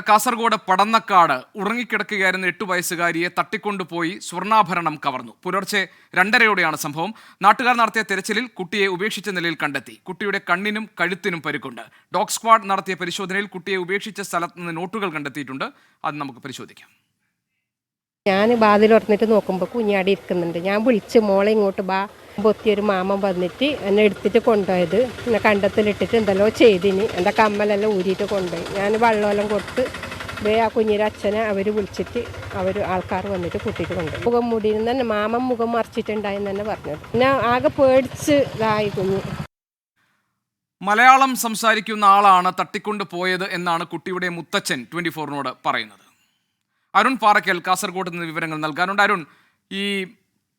കാസർഗോഡ് പടന്നക്കാട് ഉറങ്ങിക്കിടക്കുകയായിരുന്ന എട്ട് വയസ്സുകാരിയെ തട്ടിക്കൊണ്ടുപോയി സ്വർണാഭരണം കവർന്നു. പുലർച്ചെ രണ്ടരയോടെയാണ് സംഭവം. നാട്ടുകാർ നടത്തിയ തെരച്ചിലിൽ കുട്ടിയെ ഉപേക്ഷിച്ച നിലയിൽ കണ്ടെത്തി. കുട്ടിയുടെ കണ്ണിനും കഴുത്തിനും പരിക്കുണ്ട്. ഡോഗ് സ്ക്വാഡ് നടത്തിയ പരിശോധനയിൽ കുട്ടിയെ ഉപേക്ഷിച്ച സ്ഥലത്ത് നിന്ന് നോട്ടുകൾ കണ്ടെത്തിയിട്ടുണ്ട്. അത് നമുക്ക് പരിശോധിക്കാം. ഞാൻ ബാതിൽ ഉറന്നിട്ട് നോക്കുമ്പോൾ കുഞ്ഞാടി ഇരിക്കുന്നുണ്ട്. ഞാൻ വിളിച്ച് മോളെ ഇങ്ങോട്ട് ബാ. ഒരു മാമൻ വന്നിട്ട് എന്നെ എടുത്തിട്ട് കൊണ്ടുപോയത്. എന്നെ കണ്ടത്തിലിട്ടിട്ട് എന്തെല്ലോ ചെയ്തിന്. എന്റെ കമ്മലെല്ലാം ഊരിയിട്ട് കൊണ്ടുപോയി. ഞാൻ വെള്ളമെല്ലാം കൊടുത്ത് വേ ആ കുഞ്ഞിന്റെ അച്ഛനെ അവർ വിളിച്ചിട്ട് അവർ ആൾക്കാർ വന്നിട്ട് കൂട്ടിയിട്ട് കൊണ്ടുപോയി. മുഖം മൂടിയിൽ തന്നെ മാമൻ മുഖം മറിച്ചിട്ടുണ്ടായെന്ന് തന്നെ പറഞ്ഞു. പിന്നെ ആകെ പേടിച്ച് ഇതായി കുഞ്ഞു. മലയാളം സംസാരിക്കുന്ന ആളാണ് തട്ടിക്കൊണ്ടു പോയത് എന്നാണ് കുട്ടിയുടെ മുത്തച്ഛൻ ട്വന്റി ഫോറിനോട് പറയുന്നത്. അരുൺ പാറക്കൽ കാസർഗോഡ് നിന്ന് വിവരങ്ങൾ നൽകാനുണ്ട്. അരുൺ ഈ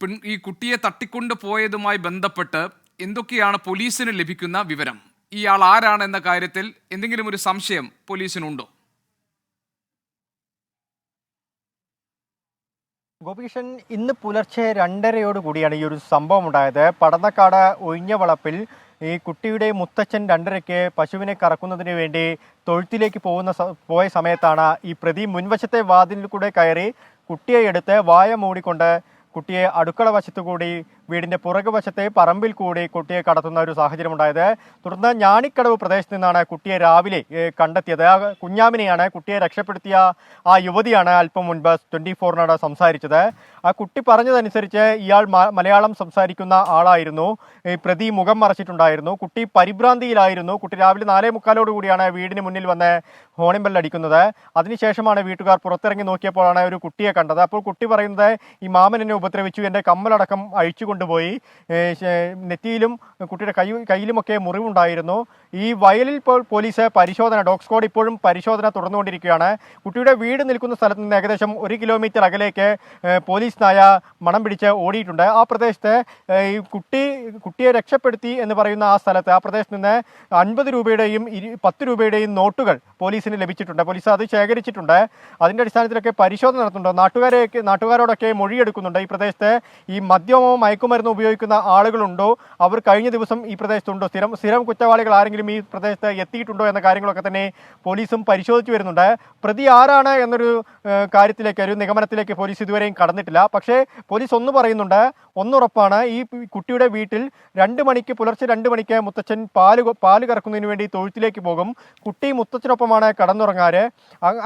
പെൺ ഈ കുട്ടിയെ തട്ടിക്കൊണ്ടു പോയതുമായി ബന്ധപ്പെട്ട് എന്തൊക്കെയാണ് പോലീസിന് ലഭിക്കുന്ന വിവരം? ഇയാൾ ആരാണ് എന്ന കാര്യത്തിൽ എന്തെങ്കിലും ഒരു സംശയം പോലീസിനുണ്ടോ? ഗോപീഷൻ ഇന്ന് പുലർച്ചെ രണ്ടരയോട് കൂടിയാണ് ഈ ഒരു സംഭവം ഉണ്ടായത്. പടന്നക്കാട് ഒഴിഞ്ഞ വളപ്പിൽ ഈ കുട്ടിയുടെ മുത്തച്ഛൻ രണ്ടരയ്ക്ക് പശുവിനെ കറക്കുന്നതിന് വേണ്ടി തൊഴുത്തിലേക്ക് പോകുന്ന പോയ സമയത്താണ് ഈ പ്രതി മുൻവശത്തെ വാതിലിൽ കൂടെ കയറി കുട്ടിയെ എടുത്ത് വായ മൂടിക്കൊണ്ട് കുട്ടിയെ അടുക്കള വശത്തു കൂടി വീടിന്റെ പുറകുവശത്തെ പറമ്പിൽ കൂടി കുട്ടിയെ കടത്തുന്ന ഒരു സാഹചര്യം ഉണ്ടായത് തുടർന്ന് ഞാണിക്കടവ് പ്രദേശത്ത് നിന്നാണ് കുട്ടിയെ രാവിലെ കണ്ടെത്തിയത്. കുഞ്ഞാമിനെയാണ് കുട്ടിയെ രക്ഷപ്പെടുത്തിയ ആ യുവതിയാണ് അല്പം മുൻപ് ട്വന്റി ഫോറിനോട് സംസാരിച്ചത്. ആ കുട്ടി പറഞ്ഞതനുസരിച്ച് ഇയാൾ മലയാളം സംസാരിക്കുന്ന ആളായിരുന്നു. പ്രതി മുഖം മറച്ചിട്ടുണ്ടായിരുന്നു. കുട്ടി പരിഭ്രാന്തിയിലായിരുന്നു. കുട്ടി രാവിലെ നാലേ മുക്കാലോട് കൂടിയാണ് വീടിന് മുന്നിൽ വന്ന് ഹോണിംഗ് ബെൽ അടിക്കുന്നത് അതിനുശേഷമാണ് വീട്ടുകാർ പുറത്തിറങ്ങി നോക്കിയപ്പോഴാണ് ഒരു കുട്ടിയെ കണ്ടത്. അപ്പോൾ കുട്ടി പറയുന്നത് ഈ മാമൻ എന്നെ ഉപദ്രവിച്ചു എന്റെ കമ്മലടക്കം അഴിച്ചു കൊണ്ടുപോയി. നെറ്റിയിലും കുട്ടിയുടെ കൈ കയ്യിലുമൊക്കെ മുറിവുണ്ടായിരുന്നു. ഈ വയലിൽ ഇപ്പോൾ പോലീസ് പരിശോധന ഡോഗ് സ്ക്വാഡ് ഇപ്പോഴും പരിശോധന തുടർന്നുകൊണ്ടിരിക്കുകയാണ്. കുട്ടിയുടെ വീട് നിൽക്കുന്ന സ്ഥലത്ത് നിന്ന് ഏകദേശം ഒരു കിലോമീറ്റർ അകലേക്ക് പോലീസ് നായ മണം പിടിച്ച് ഓടിയിട്ടുണ്ട്. ആ പ്രദേശത്തെ ഈ കുട്ടി കുട്ടിയെ രക്ഷപ്പെടുത്തി എന്ന് പറയുന്ന ആ സ്ഥലത്ത് ആ പ്രദേശത്ത് നിന്ന് അൻപത് രൂപയുടെയും ഇരു- പത്ത് രൂപയുടെയും നോട്ടുകൾ പോലീസിന് ലഭിച്ചിട്ടുണ്ട്. പോലീസ് അത് ശേഖരിച്ചിട്ടുണ്ട്. അതിന്റെ അടിസ്ഥാനത്തിലൊക്കെ പരിശോധന നടത്തുന്നുണ്ട്. നാട്ടുകാരെ നാട്ടുകാരോടൊക്കെ മൊഴിയെടുക്കുന്നുണ്ട്. ഈ പ്രദേശത്ത് ഈ മദ്യമോ മയക്കുമരുന്നോ ഉപയോഗിക്കുന്ന ആളുകളുണ്ടോ? അവർ കഴിഞ്ഞ ദിവസം ഈ പ്രദേശത്തുണ്ടോ? സ്ഥിരം സ്ഥിരം കുറ്റവാളികൾ ആരെങ്കിലും ഈ പ്രദേശത്ത് എത്തിയിട്ടുണ്ടോ എന്ന കാര്യങ്ങളൊക്കെ തന്നെ പോലീസും പരിശോധിച്ചു വരുന്നുണ്ട്. പ്രതി ആരാണ് എന്നൊരു കാര്യത്തിലേക്ക് ഒരു നിഗമനത്തിലേക്ക് പോലീസ് ഇതുവരെയും കടന്നിട്ടില്ല. പക്ഷേ പോലീസ് ഒന്ന് പറയുന്നുണ്ട്. ഒന്നുറപ്പാണ് ഈ കുട്ടിയുടെ വീട്ടിൽ രണ്ട് മണിക്ക് പുലർച്ചെ രണ്ട് മണിക്ക് മുത്തച്ഛൻ പാൽ പാൽ കറക്കുന്നതിന് വേണ്ടി തൊഴുത്തിലേക്ക് പോകും. കുട്ടി മുത്തച്ഛനൊപ്പമാണ് കടന്നുറങ്ങാറ്.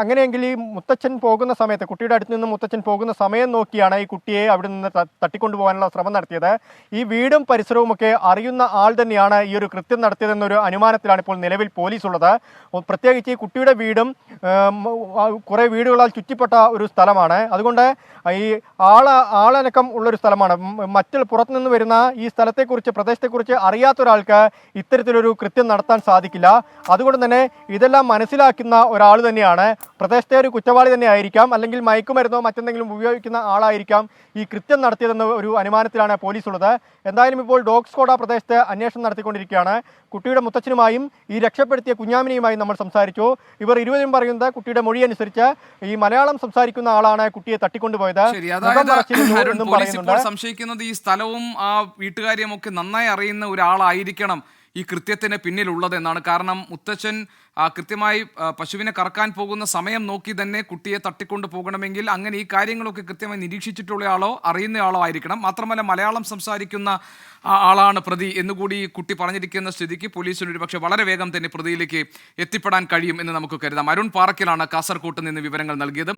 അങ്ങനെയെങ്കിൽ ഈ മുത്തച്ഛൻ പോകുന്ന സമയത്ത് കുട്ടിയുടെ അടുത്ത് നിന്ന് മുത്തച്ഛൻ പോകുന്ന സമയം നോക്കിയാണ് ഈ കുട്ടിയെ അവിടെ നിന്ന് തട്ടിക്കൊണ്ടുപോകാനുള്ള ശ്രമം നടത്തിയത്. ഈ വീടും പരിസരവും ഒക്കെ അറിയുന്ന ആൾ തന്നെയാണ് ഈ ഒരു കൃത്യം നടത്തിയതെന്നൊരു അനുമാനത്തിലാണ് ഇപ്പോൾ നിലവിൽ പോലീസ് ഉള്ളത് പ്രത്യേകിച്ച് ഈ കുട്ടിയുടെ വീടും കുറേ വീടുകളാൽ ചുറ്റിപ്പെട്ട ഒരു സ്ഥലമാണ്. അതുകൊണ്ട് ഈ ആള ആളനക്കം ഉള്ളൊരു സ്ഥലമാണ്. മറ്റുള്ള പുറത്തുനിന്ന് വരുന്ന ഈ സ്ഥലത്തെക്കുറിച്ച് പ്രദേശത്തെക്കുറിച്ച് അറിയാത്ത ഒരാൾക്ക് ഇത്തരത്തിലൊരു കൃത്യം നടത്താൻ സാധിക്കില്ല. അതുകൊണ്ട് തന്നെ ഇതെല്ലാം മനസ്സിലാക്കുന്ന ഒരാൾ തന്നെയാണ്. പ്രദേശത്തെ ഒരു കുറ്റവാളി തന്നെ ആയിരിക്കാം. അല്ലെങ്കിൽ മയക്കുമരുന്നോ മറ്റെന്തെങ്കിലും ഉപയോഗിക്കുന്ന ആളായിരിക്കാം ഈ കൃത്യം നടത്തിയതെന്ന ഒരു അനുമാനത്തിലാണ് പോലീസ് ഉള്ളത് എന്തായാലും ഇപ്പോൾ ഡോഗ് സ്കോഡ പ്രദേശത്ത് അന്വേഷണം നടത്തിക്കൊണ്ടിരിക്കുകയാണ്. കുട്ടിയുടെ മുത്തച്ഛനുമായും ഈ രക്ഷപ്പെടുത്തിയ കുഞ്ഞാമിനെയുമായും നമ്മൾ സംസാരിച്ചു. ഇവർ ഇരുവരും പറയുന്നത് കുട്ടിയുടെ മൊഴി അനുസരിച്ച് ഈ മലയാളം സംസാരിക്കുന്ന ആളാണ് കുട്ടിയെ തട്ടിക്കൊണ്ടുപോയത്. സംശയിക്കുന്നത് ഈ സ്ഥലവും ആ വീട്ടുകാരെയും ഒക്കെ നന്നായി അറിയുന്ന ഒരാളായിരിക്കണം. ഈ കൃത്യത്തിന് പിന്നിലുള്ളത് എന്നാണ് കാരണം മുത്തച്ഛൻ കൃത്യമായി പശുവിനെ കറക്കാൻ പോകുന്ന സമയം നോക്കി തന്നെ കുട്ടിയെ തട്ടിക്കൊണ്ട് പോകണമെങ്കിൽ അങ്ങനെ ഈ കാര്യങ്ങളൊക്കെ കൃത്യമായി നിരീക്ഷിച്ചിട്ടുള്ള ആളോ അറിയുന്ന ആളോ ആയിരിക്കണം. മാത്രമല്ല മലയാളം സംസാരിക്കുന്ന ആളാണ് പ്രതി എന്നുകൂടി കുട്ടി പറഞ്ഞിരിക്കുന്ന സ്ഥിതിക്ക് പോലീസിന് ഒരുപക്ഷെ വളരെ വേഗം തന്നെ പ്രതിയിലേക്ക് എത്തിപ്പെടാൻ കഴിയും എന്ന് നമുക്ക് കരുതാം. അരുൺ പാറക്കിലാണ് കാസർകോട്ട് നിന്ന് വിവരങ്ങൾ നൽകിയത്.